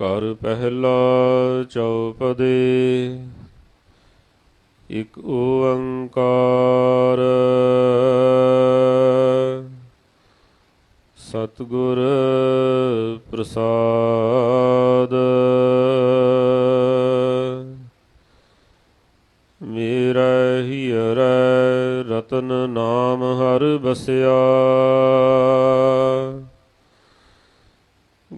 ਕਰ ਪਹਿਲਾ ਚੌਪਦੇ ਇਕ ਓੰਕਾਰ। ਸਤਿਗੁਰ ਪ੍ਰਸਾਦ। ਮੇਰਾ ਹੀਰੈ ਰਤਨ ਨਾਮ ਹਰ ਬਸਿਆ।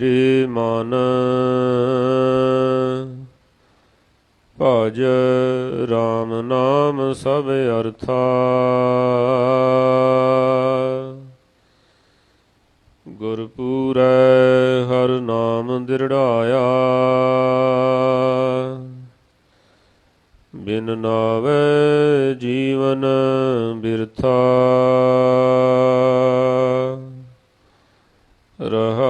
ਮੇਰੇ ਮਨ ਭਜ RAM ਨਾਮ ਸਭ ਅਰਥਾ ਗੁਰਪੂਰੈ ਹਰ ਨਾਮ ਦਿਰੜਾਇਆ ਬਿਨ ਨਾਵੇ ਜੀਵਨ ਬਿਰਥਾ ਰਹਾ